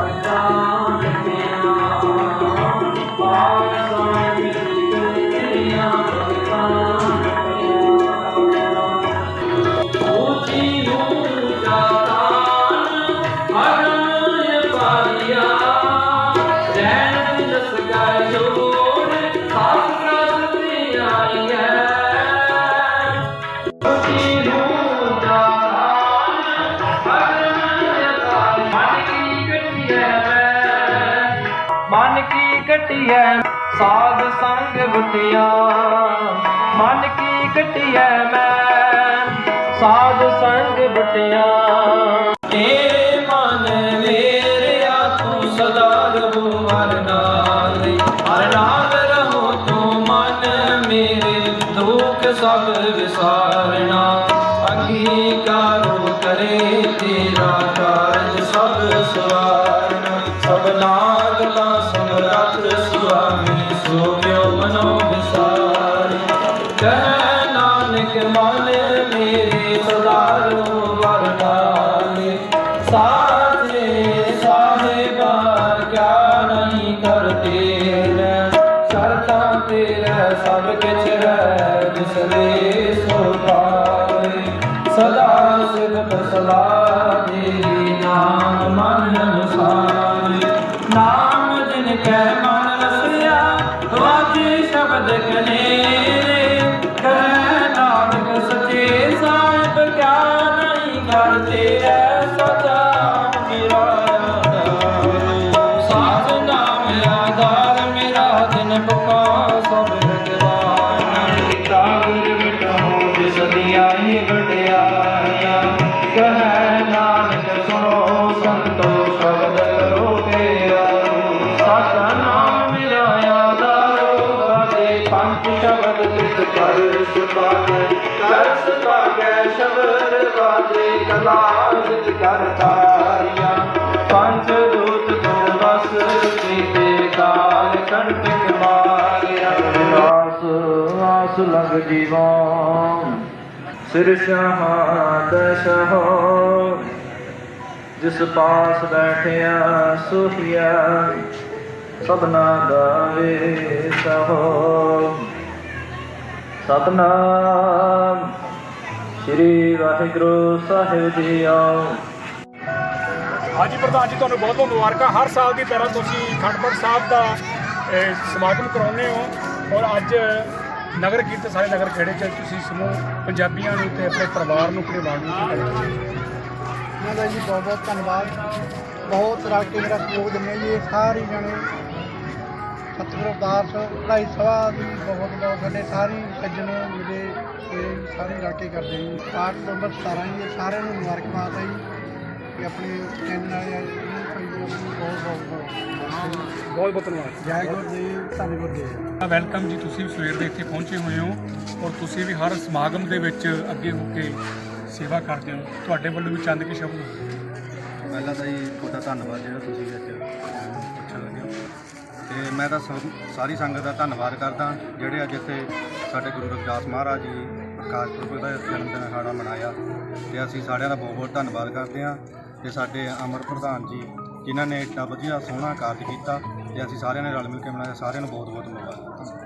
Lord. ਘਟਿਐ ਸਾਧ ਸੰਗ ਵਟਿਆ। ਮਨ ਕੀ ਘਟਿਐ ਮੈਂ, ਸਾਧ ਸੰਗ ਵਟਿਆ। ਤੇਰੇ ਮਨ ਮੇਰਿਆ ਤੂੰ ਸਦਾ ਰਹੋ ਹਰ ਤੂੰ ਮਨ ਮੇਰੇ, ਦੁੱਖ ਸਭ ਵਿਸਾਰਣਾ ਅੰਗੀਕਾਰੋ ਕਰੇ ਤੇਰਾ ਸਦਾ ਸਿਫਤ ਸਲਾਹ ਤੇਰੀ ਨਾਮ ਮਨ ਅਨੁਸਾਰੇ ਸ਼ਬਦ ਤਿਸ ਕਰ ਸੁਭਾਗੈ ਕਰ ਸੁਭਾਗੈ, ਸ਼ਬਦ ਬਾਜੇ ਕਲਾ ਜਿਤ ਪੰਜ ਦੂਤ ਤੋਂ ਬਸ ਕੀਤੇ ਕਾਲ ਕੰਟਕ ਮਾਰਿਆ। ਆਸ ਆਸ ਲਗ ਜੀਵਾਂ ਸਿਰ ਸ਼ਹਾਦਤ ਹੋ ਜਿਸ ਪਾਸ ਬੈਠਿਆ ਸੁਖਿਆ ਸਭਨਾ ਦਾ ਵੇ ਸਹੋ। ਸਤਨਾਮ। ਸ੍ਰੀ ਵਾਹਿਗੁਰੂ ਸਾਹਿਬ ਜੀ ਆਓ। ਹਾਂਜੀ ਪ੍ਰਧਾਨ ਜੀ ਤੁਹਾਨੂੰ ਬਹੁਤ ਬਹੁਤ ਮੁਬਾਰਕਾਂ। ਹਰ ਸਾਲ ਦੀ ਤਰ੍ਹਾਂ ਤੁਸੀਂ ਖੰਡਪੜ ਸਾਹਿਬ ਦਾ ਸਮਾਗਮ ਕਰਾਉਂਦੇ ਹੋ ਔਰ ਅੱਜ ਨਗਰ ਕੀਰਤਨ ਸਾਰੇ ਨਗਰ ਖੇੜੇ ਚ ਤੁਸੀਂ ਸਮੂਹ ਪੰਜਾਬੀਆਂ ਨੂੰ ਤੇ ਆਪਣੇ ਪਰਿਵਾਰ ਨੂੰ ਪਰਿਵਾਰ ਨੂੰ ਦਾ ਜੀ ਬਹੁਤ ਬਹੁਤ ਧੰਨਵਾਦ। ਬਹੁਤ ਰਲ ਕੇ ਮੇਰਾ ਸਹਿਯੋਗ ਦਿੰਦੇ ਜੀ ਇਹ ਸਾਰੇ ਜਣੇ ਸਤਿਗੁਰੂ ਅਰਦਾਸ ਪੜ੍ਹਾਈ ਸਭਾ ਦੀ ਬਹੁਤ ਬਹੁਤ ਸਾਡੇ ਸਾਰੇ ਸੱਜਣ ਮਿਲੇ ਤੇ ਸਾਰੇ ਰਲ ਕੇ ਕਰਦੇ ਜੀ। ਪਾਠ ਨੰਬਰ 17 ਜੀ ਇਹ ਸਾਰਿਆਂ ਨੂੰ ਮੁਬਾਰਕਬਾਦ ਹੈ ਜੀ। ਕਿ ਆਪਣੇ ਚੈਨਲ ਵਾਲੇ ਆ ਜੀ, ਬਹੁਤ ਬਹੁਤ ਬਹੁਤ ਬਹੁਤ ਧੰਨਵਾਦ। ਜੈ ਗੁਰਦੇਵ ਧੰਨ ਗੁਰਦੇਵ। ਵੈਲਕਮ ਜੀ ਤੁਸੀਂ ਵੀ ਸਵੇਰ ਦੇ ਇੱਥੇ ਪਹੁੰਚੇ ਹੋਏ ਹੋ ਔਰ ਤੁਸੀਂ ਵੀ ਹਰ ਸਮਾਗਮ ਦੇ ਵਿੱਚ ਅੱਗੇ ਹੋ ਕੇ ਸੇਵਾ ਕਰਦੇ ਹੋ। ਤੁਹਾਡੇ ਵੱਲੋਂ ਵੀ ਚੰਦ ਕੇ ਸ਼ਬਦ। ਪਹਿਲਾਂ ਤਾਂ ਜੀ ਤੁਹਾਡਾ ਧੰਨਵਾਦ ਜਿਹੜਾ ਤੁਸੀਂ ਅੱਜ ਤੇ ਮੈਂ ਤਾਂ ਸਭ- ਸਾਰੀ ਸੰਗਤ ਦਾ ਧੰਨਵਾਦ ਕਰਦਾ, ਜਿਹੜੇ ਅੱਜ ਇੱਥੇ ਸਾਡੇ ਗੁਰੂ ਰਵਿਦਾਸ ਮਹਾਰਾਜ ਜੀ ਪ੍ਰਕਾਸ਼ ਪੁਰਬ ਦਾ ਜਨਮ ਦਿਨ ਸਾਡਾ ਮਨਾਇਆ। ਤੇ ਅਸੀਂ ਸਾਰਿਆਂ ਦਾ ਬਹੁਤ ਬਹੁਤ ਧੰਨਵਾਦ ਕਰਦੇ ਹਾਂ। ਤੇ ਸਾਡੇ ਅਮਰ ਪ੍ਰਧਾਨ ਜੀ, ਜਿਨ੍ਹਾਂ ਨੇ ਇੱਡਾ ਵਧੀਆ ਸੋਹਣਾ ਕਾਰਜ ਕੀਤਾ, ਤੇ ਅਸੀਂ ਸਾਰਿਆਂ ਨੇ ਰਲ ਮਿਲ ਕੇ ਮਨਾਇਆ। ਸਾਰਿਆਂ ਨੂੰ ਬਹੁਤ ਬਹੁਤ ਮੁਬਾਰਕ